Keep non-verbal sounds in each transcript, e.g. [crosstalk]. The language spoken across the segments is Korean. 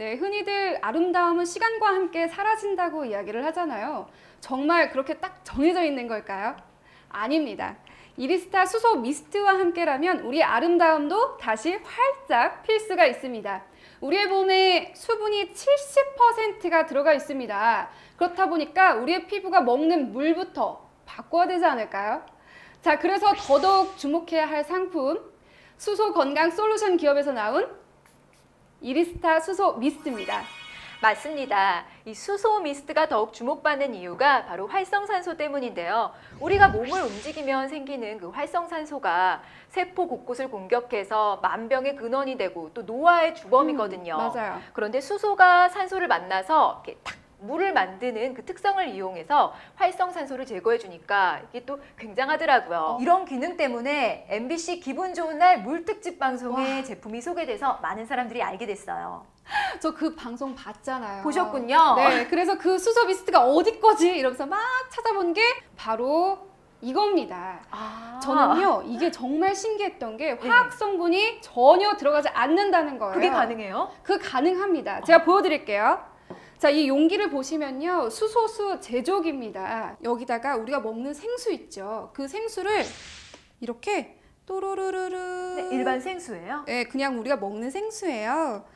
네, 흔히들 아름다움은 시간과 함께 사라진다고 이야기를 하잖아요. 정말 그렇게 딱 정해져 있는 걸까요? 아닙니다. 이리스타 수소 미스트와 함께라면 우리 아름다움도 다시 활짝 필 수가 있습니다. 우리의 몸에 수분이 70%가 들어가 있습니다. 그렇다 보니까 우리의 피부가 먹는 물부터 바꿔야 되지 않을까요? 자, 그래서 더더욱 주목해야 할 상품 수소 건강 솔루션 기업에서 나온 이리스타 수소 미스트입니다. 맞습니다. 이 수소 미스트가 더욱 주목받는 이유가 바로 활성산소 때문인데요. 우리가 몸을 움직이면 생기는 그 활성산소가 세포 곳곳을 공격해서 만병의 근원이 되고 또 노화의 주범이거든요. 음, 맞아요. 그런데 수소가 산소를 만나서 이렇게 탁 물을 만드는 그 특성을 이용해서 활성산소를 제거해 주니까 이게 또 굉장하더라고요. 어. 이런 기능 때문에 MBC 기분 좋은 날 물특집 방송에 제품이 소개돼서 많은 사람들이 알게 됐어요. 저 그 방송 봤잖아요. 보셨군요. 네, 그래서 그 수소 미스트가 어디 거지? 이러면서 막 찾아본 게 바로 이겁니다. 아. 저는요, 이게 정말 신기했던 게 화학 성분이 전혀 들어가지 않는다는 거예요. 그게 가능해요? 그 가능합니다. 제가 보여드릴게요. 자, 이 용기를 보시면요. 수소수 제조기입니다. 여기다가 우리가 먹는 생수 있죠. 그 생수를 이렇게 또르르르르. 네, 일반 생수예요? 네, 그냥 우리가 먹는 생수예요.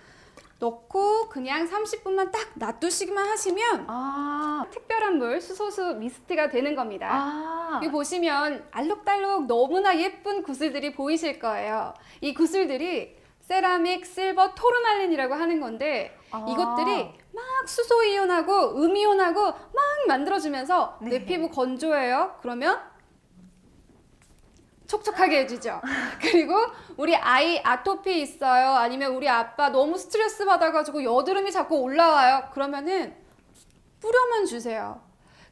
넣고 그냥 30분만 딱 놔두시기만 하시면 아. 특별한 물 수소수 미스트가 되는 겁니다. 아. 여기 보시면 알록달록 너무나 예쁜 구슬들이 보이실 거예요. 이 구슬들이 세라믹, 실버, 토르말린이라고 하는 건데 아. 이것들이 막 수소 이온하고 음 이온하고 막 만들어주면서 내 네. 피부 건조해요. 그러면 촉촉하게 해주죠. [laughs] 그리고 우리 아이 아토피 있어요. 아니면 우리 아빠 너무 스트레스 받아가지고 여드름이 자꾸 올라와요. 그러면은 뿌려만 주세요.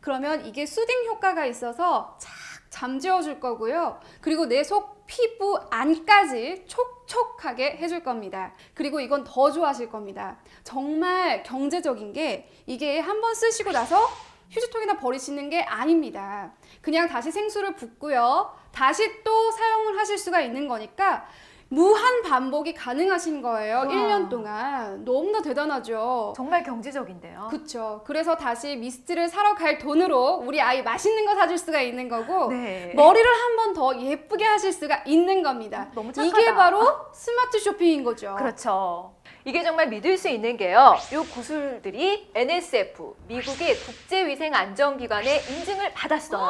그러면 이게 수딩 효과가 있어서 착 잠재워 줄 거고요. 그리고 내 속 피부 안까지 촉촉하게 해줄 겁니다. 그리고 이건 더 좋아하실 겁니다. 정말 경제적인 게 이게 한번 쓰시고 나서 휴지통에다 버리시는 게 아닙니다. 그냥 다시 생수를 붓고요. 다시 또 사용을 하실 수가 있는 거니까 무한 반복이 가능하신 거예요. 와. 1년 동안. 너무나 대단하죠. 정말 경제적인데요. 그쵸. 그래서 다시 미스트를 사러 갈 돈으로 우리 아이 맛있는 거 사줄 수가 있는 거고 네. 머리를 한 번 더 예쁘게 하실 수가 있는 겁니다. 너무 착하다. 이게 바로 스마트 쇼핑인 거죠. 그렇죠. 이게 정말 믿을 수 있는 게요. 이 구슬들이 NSF 미국의 국제위생안전기관의 인증을 받았어요.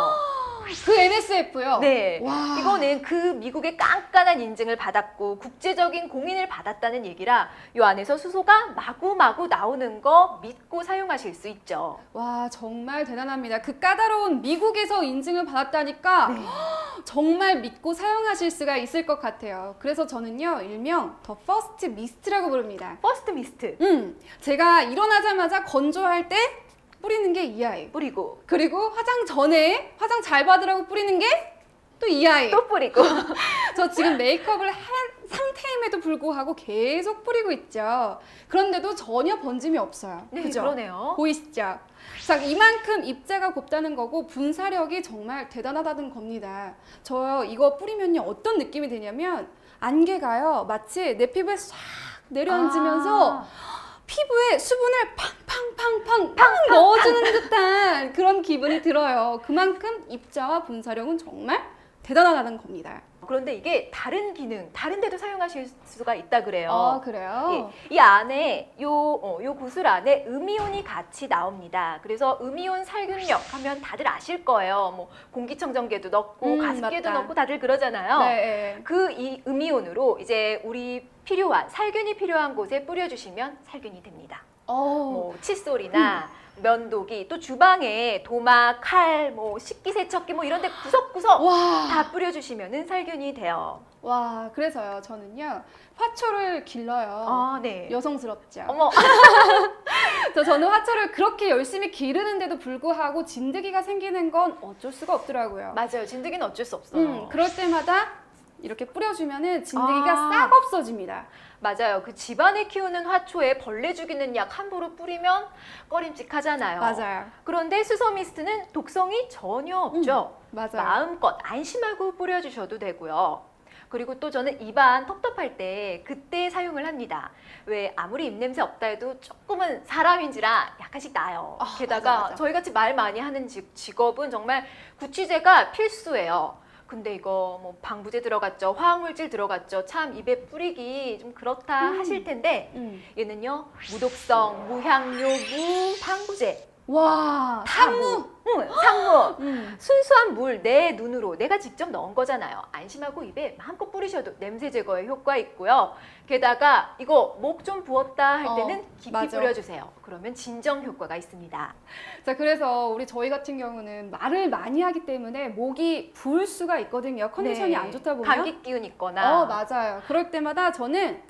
그 NSF요. 네. 와. 이거는 그 미국의 깐깐한 인증을 받았고 국제적인 공인을 받았다는 얘기라 이 안에서 수소가 마구마구 나오는 거 믿고 사용하실 수 있죠. 와 정말 대단합니다. 그 까다로운 미국에서 인증을 받았다니까 네. [gasps] 정말 믿고 사용하실 수가 있을 것 같아요. 그래서 저는요 일명 더 퍼스트 미스트라고 부릅니다. 퍼스트 미스트 음, 제가 일어나자마자 건조할 때 뿌리는 게 이 아이. 뿌리고 그리고 화장 전에 화장 잘 받으라고 뿌리는 게 또 이 아이. 또 뿌리고 [laughs] 저 지금 메이크업을 한 상태임에도 불구하고 계속 뿌리고 있죠. 그런데도 전혀 번짐이 없어요. 네, 그죠? 그러네요. 보이시죠? 자, 이만큼 입자가 곱다는 거고 분사력이 정말 대단하다는 겁니다. 저 이거 뿌리면요 어떤 느낌이 드냐면 안개가요 마치 내 피부에 싹 내려앉으면서 아, 피부에 수분을 팡팡팡팡 그런 기분이 들어요. 그만큼 입자와 분사력은 정말 대단하다는 겁니다. 그런데 이게 다른 기능, 다른 데도 사용하실 수가 있다 그래요. 아 그래요? 예, 이 안에 요, 어, 요 구슬 안에 음이온이 같이 나옵니다. 그래서 음이온 살균력 하면 다들 아실 거예요. 뭐 공기청정기에도 넣고 음, 가습기에도 맞다. 넣고 다들 그러잖아요. 네. 그이 음이온으로 이제 우리 필요한 살균이 필요한 곳에 뿌려 주시면 살균이 됩니다. 어. 뭐 칫솔이나 면도기 또 주방에 도마, 칼, 뭐 식기 세척기 뭐 이런 데 구석구석 와. 다 뿌려 주시면은 살균이 돼요. 와, 그래서요, 저는요, 화초를 길러요. 아, 네. 여성스럽죠. 어머, [laughs] 저 저는 화초를 그렇게 열심히 기르는데도 불구하고 진드기가 생기는 건 어쩔 수가 없더라고요. 맞아요. 진드기는 어쩔 수 없어요. 음, 그럴 때마다 이렇게 뿌려주면은 진드기가 아. 싹 없어집니다. 맞아요. 그 집안에 키우는 화초에 벌레 죽이는 약 함부로 뿌리면 꺼림칙하잖아요. 맞아요. 그런데 수소 미스트는 독성이 전혀 없죠. 맞아요. 마음껏 안심하고 뿌려주셔도 되고요. 그리고 또 저는 입안 텁텁할 때 그때 사용을 합니다. 왜 아무리 입냄새 없다 해도 조금은 사람인지라 약간씩 나요. 아, 게다가 맞아, 맞아. 저희 같이 말 많이 하는 직, 직업은 정말 구취제가 필수예요. 근데 이거 뭐 방부제 들어갔죠, 화학물질 들어갔죠. 참 입에 뿌리기 좀 그렇다 음. 하실 텐데 음. 얘는요 무독성, 무향료, 무방부제, 와, 상무, 응, 음. 순수한 물 내 눈으로 내가 직접 넣은 거잖아요. 안심하고 입에 마음껏 뿌리셔도 냄새 제거에 효과 있고요. 게다가 이거 목 좀 부었다 할 어, 때는 깊이 맞아. 뿌려주세요. 그러면 진정 효과가 있습니다. 자, 그래서 우리 저희 같은 경우는 말을 많이 하기 때문에 목이 부을 수가 있거든요. 컨디션이 네. 안 좋다 보면. 감기 기운 있거나 어, 맞아요. 그럴 때마다 저는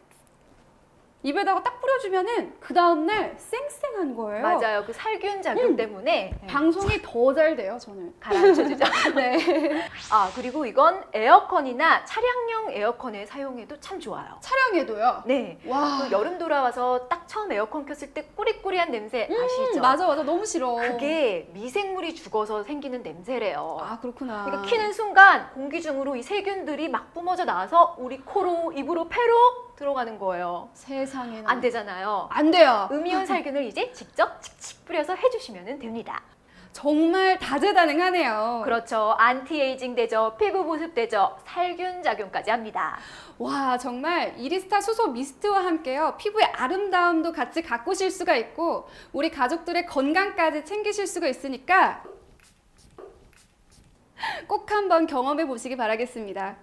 입에다가 딱 뿌려주면은 그 다음날 쌩쌩한 거예요. 맞아요. 그 살균 작용 음. 때문에 네, 방송이 더 잘 돼요, 저는. 가라앉혀주죠. [laughs] 네. 아 그리고 이건 에어컨이나 차량용 에어컨에 사용해도 참 좋아요. 촬영에도요. 네. 와. 또 여름 돌아와서 딱 처음 에어컨 켰을 때 꾸리꾸리한 냄새 아시죠? 음, 맞아, 맞아. 너무 싫어. 그게 미생물이 죽어서 생기는 냄새래요. 아, 그렇구나. 그러니까 키는 순간 공기 중으로 이 세균들이 막 뿜어져 나와서 우리 코로, 입으로, 폐로 들어가는 거예요. 세상에나. 안 되잖아요. 안 돼요. 음이온 살균을 이제 직접 칙칙 뿌려서 해주시면 됩니다. 정말 다재다능하네요. 그렇죠. 안티에이징 되죠. 피부 보습 되죠. 살균 작용까지 합니다. 와 정말 이리스타 수소 미스트와 함께요 피부의 아름다움도 같이 가꾸실 수가 있고 우리 가족들의 건강까지 챙기실 수가 있으니까 꼭 한번 경험해 보시기 바라겠습니다.